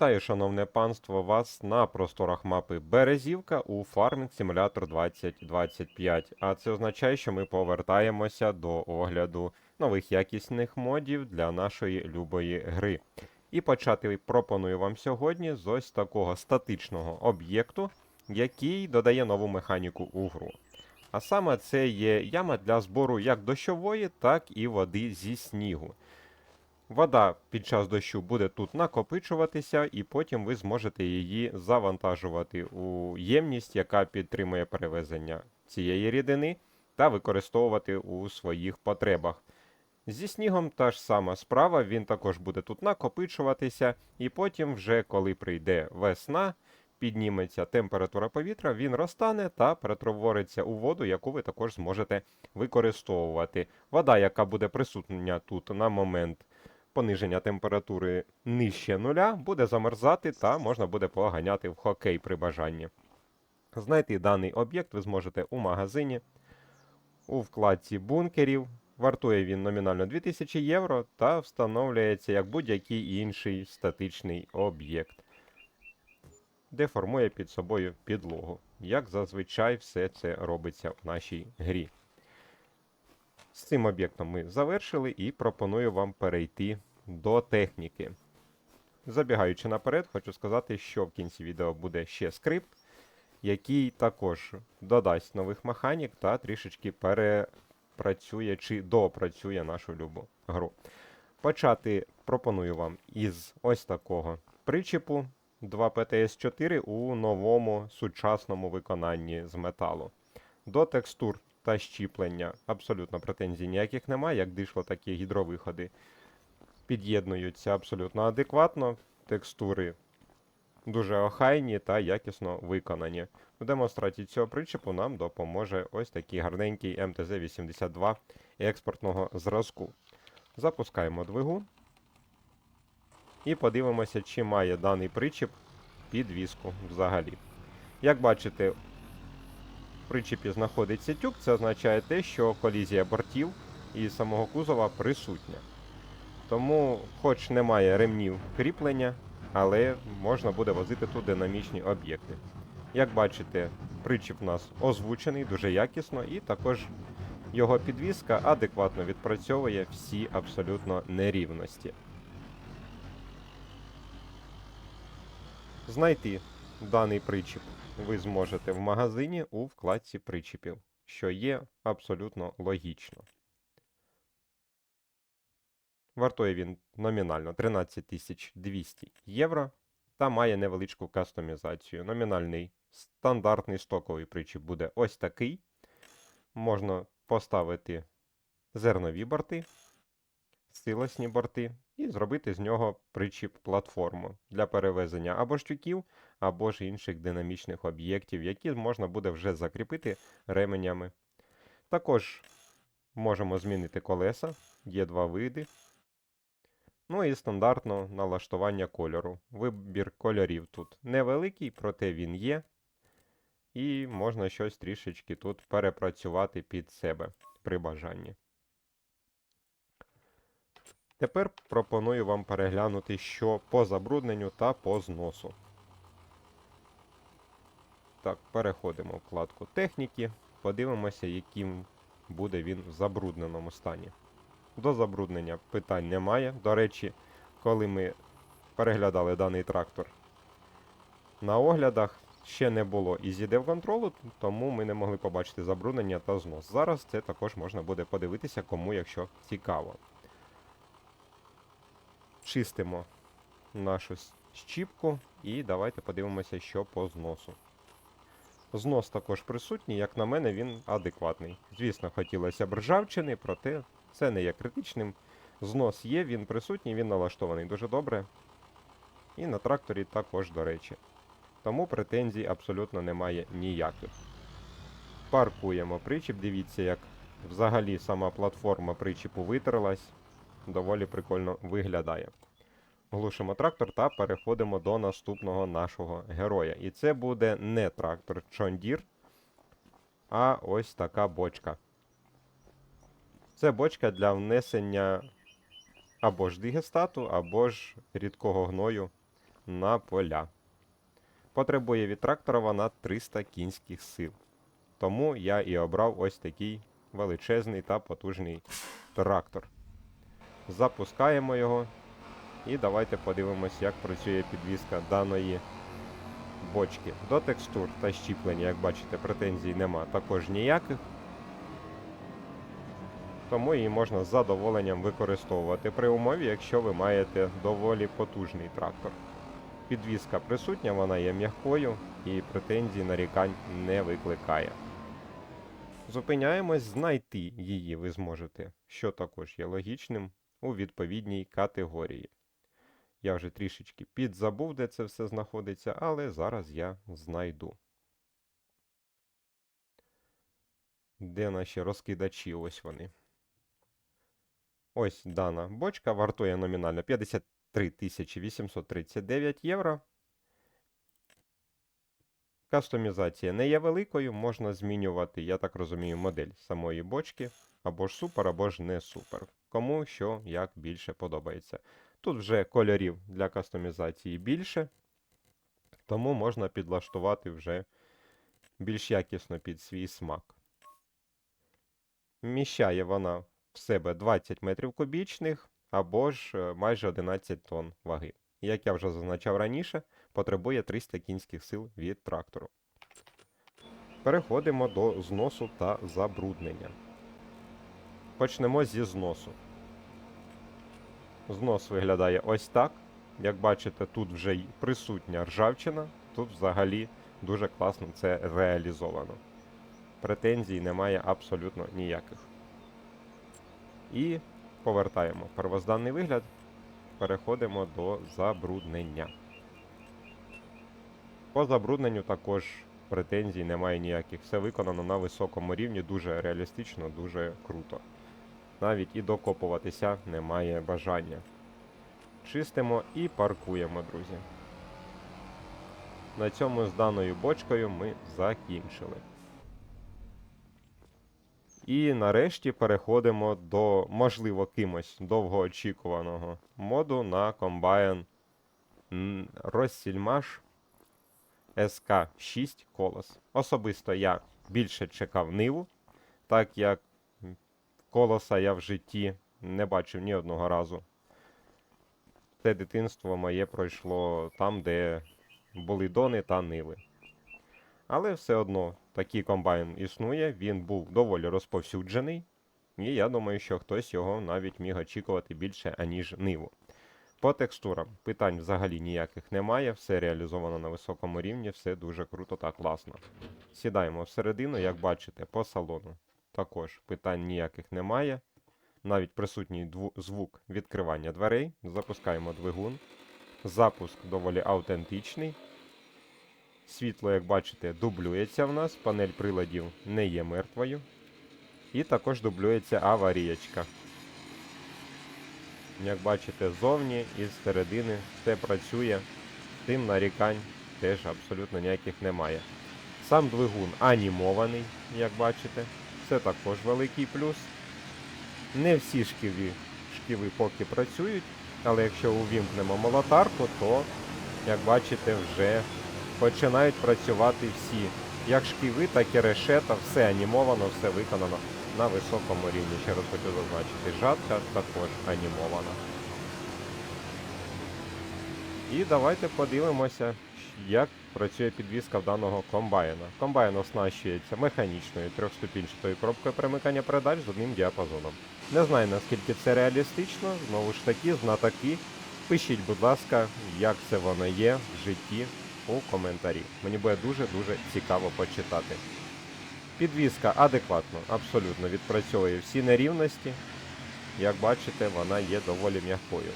Вітаю, шановне панство, вас на просторах мапи Березівка у Farming Simulator 2025. А це означає, що ми повертаємося до огляду нових якісних модів для нашої любої гри. І почати пропоную вам сьогодні з ось такого статичного об'єкту, який додає нову механіку у гру. А саме це є яма для збору як дощової, так і води зі снігу. Вода під час дощу буде тут накопичуватися, і потім ви зможете її завантажувати у ємність, яка підтримує перевезення цієї рідини, та використовувати у своїх потребах. Зі снігом та ж сама справа, він також буде тут накопичуватися, і потім, вже коли прийде весна, підніметься температура повітря, він розтане та перетвориться у воду, яку ви також зможете використовувати. Вода, яка буде присутня тут на момент пониження температури нижче нуля, буде замерзати та можна буде поганяти в хокей при бажанні. Знайти даний об'єкт ви зможете у магазині, у вкладці бункерів. Вартує він номінально 2000 євро та встановлюється як будь-який інший статичний об'єкт, де формує під собою підлогу. Як зазвичай все це робиться в нашій грі. З цим об'єктом ми завершили і пропоную вам перейти до техніки. Забігаючи наперед, хочу сказати, що в кінці відео буде ще скрипт, який також додасть нових механік та трішечки перепрацює чи доопрацює нашу любу гру. Почати пропоную вам із ось такого причіпу 2 PTS 4 у новому сучасному виконанні з металу. До текстур та щіплення абсолютно претензій ніяких немає, як дишло, так і гідровиходи під'єднуються абсолютно адекватно. Текстури дуже охайні та якісно виконані. В демонстрації цього причепу нам допоможе ось такий гарненький МТЗ-82 експортного зразку. Запускаємо двигун і подивимося, чи має даний причіп підвіску взагалі. Як бачите, причепі знаходиться тюк, це означає те, що колізія бортів і самого кузова присутня. Тому, хоч немає ремнів кріплення, але можна буде возити тут динамічні об'єкти. Як бачите, причіп у нас озвучений дуже якісно, і також його підвіска адекватно відпрацьовує всі абсолютно нерівності. Знайти даний причіп ви зможете в магазині у вкладці причіпів, що є абсолютно логічно. Вартує він номінально 13 200 євро та має невеличку кастомізацію. Номінальний стандартний стоковий причіп буде ось такий. Можна поставити зернові борти, силосні борти і зробити з нього причіп платформу для перевезення або ж тюків, або ж інших динамічних об'єктів, які можна буде вже закріпити ременями. Також можемо змінити колеса, є два види. Ну і стандартно налаштування кольору. Вибір кольорів тут невеликий, проте він є. І можна щось трішечки тут перепрацювати під себе при бажанні. Тепер пропоную вам переглянути, що по забрудненню та по зносу. Так, переходимо в вкладку техніки, подивимося, яким буде він в забрудненому стані. До забруднення питань немає. До речі, коли ми переглядали даний трактор на оглядах, ще не було EasyDev контролу, тому ми не могли побачити забруднення та знос. Зараз це також можна буде подивитися, кому, якщо цікаво. Чистимо нашу щіпку і давайте подивимося, що по зносу. Знос також присутній, як на мене, він адекватний. Звісно, хотілося б ржавчини, проте це не є критичним. Знос є, він присутній, він налаштований дуже добре. І на тракторі також, до речі. Тому претензій абсолютно немає ніяких. Паркуємо причіп, дивіться, як взагалі сама платформа причіпу витерлась. Доволі прикольно виглядає. Глушимо трактор та переходимо до наступного нашого героя. І це буде не трактор Чондір, а ось така бочка. Це бочка для внесення або ж дигестату, або ж рідкого гною на поля. Потребує від трактора вона 300 кінських сил. Тому я і обрав ось такий величезний та потужний трактор. Запускаємо його. І давайте подивимось, як працює підвізка даної бочки. До текстур та щіплення, як бачите, претензій нема також ніяких. Тому її можна з задоволенням використовувати при умові, якщо ви маєте доволі потужний трактор. Підвізка присутня, вона є м'якою і претензій нарікань не викликає. Зупиняємось, знайти її ви зможете, що також є логічним у відповідній категорії. Я вже трішечки підзабув, де це все знаходиться, але зараз я знайду. Де наші розкидачі? Ось вони. Ось дана бочка вартує номінально 53 839 євро. Кастомізація не є великою, можна змінювати, я так розумію, модель самої бочки, або ж супер, або ж не супер. Кому що як більше подобається. Тут вже кольорів для кастомізації більше, тому можна підлаштувати вже більш якісно під свій смак. Вміщає вона в себе 20 метрів кубічних або ж е, майже 11 тонн ваги. Як я вже зазначав раніше, потребує 300 кінських сил від трактору. Переходимо до зносу та забруднення. Почнемо зі зносу. Знос виглядає ось так. Як бачите, тут вже присутня ржавчина, тут взагалі дуже класно це реалізовано. Претензій немає абсолютно ніяких. І повертаємо первозданний вигляд, переходимо до забруднення. По забрудненню також претензій немає ніяких. Все виконано на високому рівні, дуже реалістично, дуже круто. Навіть і докопуватися немає бажання. Чистимо і паркуємо, друзі. На цьому з даною бочкою ми закінчили. І нарешті переходимо до, можливо, кимось довгоочікуваного моду на комбайн м, Россільмаш СК6 колос. Особисто я більше чекав ниву, так як колоса я в житті не бачив ні одного разу. Це дитинство моє пройшло там, де були дони та ниви. Але все одно такий комбайн існує, він був доволі розповсюджений, і я думаю, що хтось його навіть міг очікувати більше, аніж ниву. По текстурам питань взагалі ніяких немає, все реалізовано на високому рівні, все дуже круто та класно. Сідаємо всередину, як бачите, по салону. Також питань ніяких немає. Навіть присутній звук відкривання дверей. Запускаємо двигун. Запуск доволі автентичний. Світло, як бачите, дублюється в нас. Панель приладів не є мертвою. І також дублюється аварієчка. Як бачите, ззовні і з середини все працює. Тим нарікань теж абсолютно ніяких немає. Сам двигун анімований, як бачите. Це також великий плюс. Не всі шківи, шківи поки працюють, але якщо увімкнемо молотарку, то, як бачите, вже починають працювати всі. Як шківи, так і решета, все анімовано, все виконано на високому рівні. Ще раз хочу зазначити, жатка також анімована. І давайте подивимося, як працює підвізка в даного комбайна. Комбайн оснащується механічною трьохступінчатою коробкою перемикання передач з одним діапазоном. Не знаю наскільки це реалістично, знову ж таки, знатоки. Пишіть, будь ласка, як це воно є в житті у коментарі. Мені буде дуже-дуже цікаво почитати. Підвізка адекватно, абсолютно відпрацьовує всі нерівності. Як бачите, вона є доволі м'якою.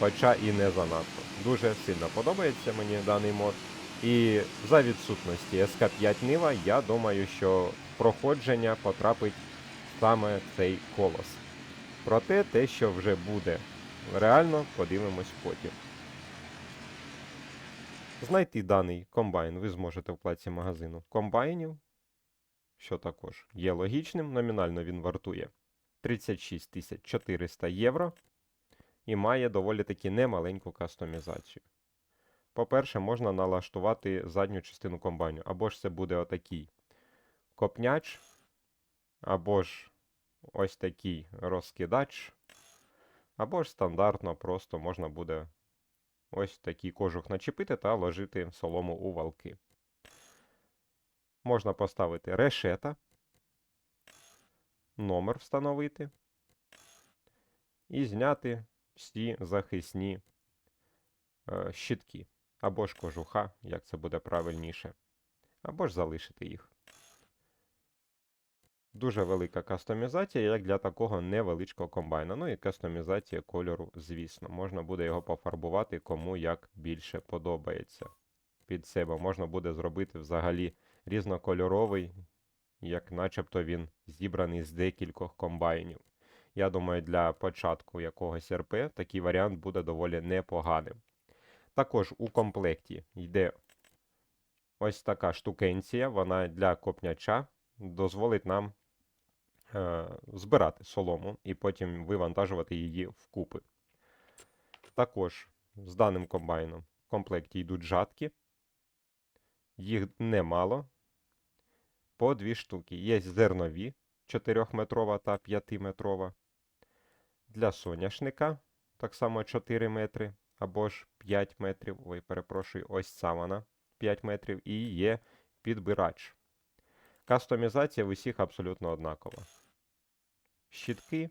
Хоча і не занадто. Дуже сильно подобається мені даний мод. І за відсутності СК5 Нива, я думаю, що проходження потрапить саме цей колос. Проте те, що вже буде реально, подивимось потім. Знайти даний комбайн ви зможете в плаці магазину комбайнів, що також є логічним. Номінально він вартує 36 400 євро і має доволі таки немаленьку кастомізацію. По-перше, можна налаштувати задню частину комбайну. Або ж це буде отакий копняч, або ж ось такий розкидач, або ж стандартно просто можна буде ось такий кожух начепити та ложити солому у валки. Можна поставити решета, номер встановити і зняти всі захисні е, щитки, або ж кожуха, як це буде правильніше, або ж залишити їх. Дуже велика кастомізація, як для такого невеличкого комбайна. Ну і кастомізація кольору, звісно. Можна буде його пофарбувати кому як більше подобається. Під себе можна буде зробити взагалі різнокольоровий, як начебто він зібраний з декількох комбайнів. Я думаю, для початку якогось РП такий варіант буде доволі непоганим. Також у комплекті йде ось така штукенція, вона для копняча дозволить нам е, збирати солому і потім вивантажувати її вкупи. Також з даним комбайном в комплекті йдуть жатки. Їх немало. По дві штуки. Є зернові 4-метрова та 5-метрова. Для соняшника так само 4 метри або ж 5 метрів. Ой, перепрошую, ось ця вона 5 метрів. І є підбирач. Кастомізація в усіх абсолютно однакова. Щітки.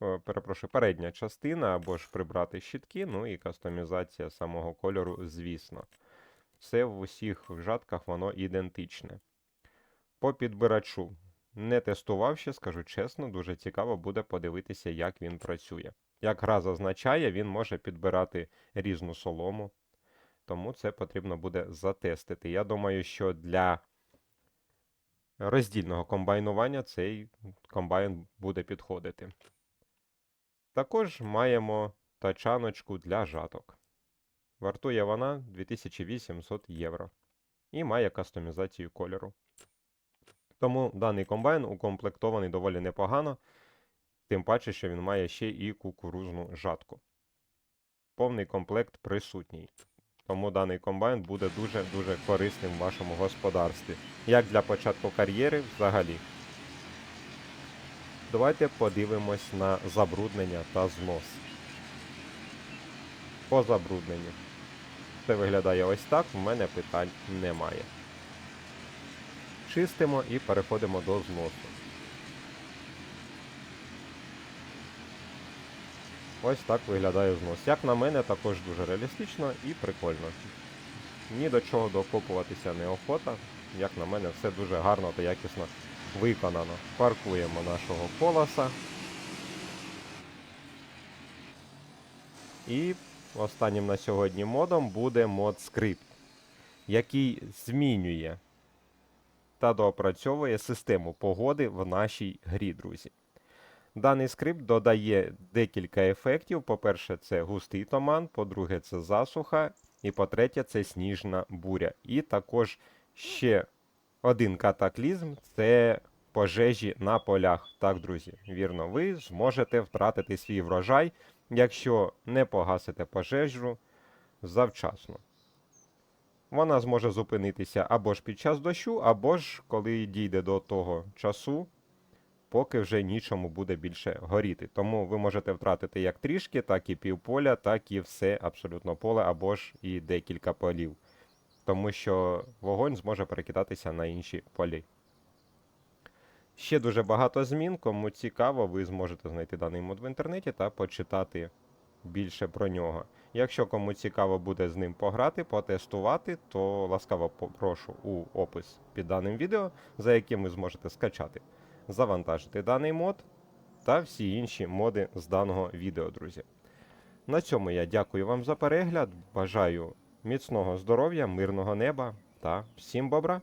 О, перепрошую, передня частина або ж прибрати щітки, ну і кастомізація самого кольору, звісно. Все в усіх жатках воно ідентичне. По підбирачу не тестував ще, скажу чесно, дуже цікаво буде подивитися, як він працює. Як гра зазначає, він може підбирати різну солому, тому це потрібно буде затестити. Я думаю, що для роздільного комбайнування цей комбайн буде підходити. Також маємо тачаночку для жаток. Вартує вона 2800 євро і має кастомізацію кольору. Тому даний комбайн укомплектований доволі непогано, тим паче, що він має ще і кукурузну жатку. Повний комплект присутній. Тому даний комбайн буде дуже-дуже корисним в вашому господарстві, як для початку кар'єри взагалі. Давайте подивимось на забруднення та знос. По забрудненню. Це виглядає ось так, в мене питань немає. Чистимо і переходимо до зносу. Ось так виглядає знос. Як на мене, також дуже реалістично і прикольно. Ні до чого докопуватися неохота. Як на мене, все дуже гарно та якісно виконано. Паркуємо нашого колоса. І останнім на сьогодні модом буде мод Script, який змінює та доопрацьовує систему погоди в нашій грі, друзі. Даний скрипт додає декілька ефектів. По-перше, це густий туман, по-друге, це засуха, і по-третє, це сніжна буря. І також ще один катаклізм це пожежі на полях. Так, друзі, вірно, ви зможете втратити свій врожай, якщо не погасите пожежу завчасно. Вона зможе зупинитися або ж під час дощу, або ж коли дійде до того часу, поки вже нічому буде більше горіти. Тому ви можете втратити як трішки, так і півполя, так і все абсолютно поле, або ж і декілька полів. Тому що вогонь зможе перекидатися на інші полі. Ще дуже багато змін. Кому цікаво, ви зможете знайти даний мод в інтернеті та почитати більше про нього. Якщо кому цікаво буде з ним пограти, потестувати, то ласкаво попрошу у опис під даним відео, за яким ви зможете скачати, завантажити даний мод та всі інші моди з даного відео, друзі. На цьому я дякую вам за перегляд. Бажаю міцного здоров'я, мирного неба та всім бобра!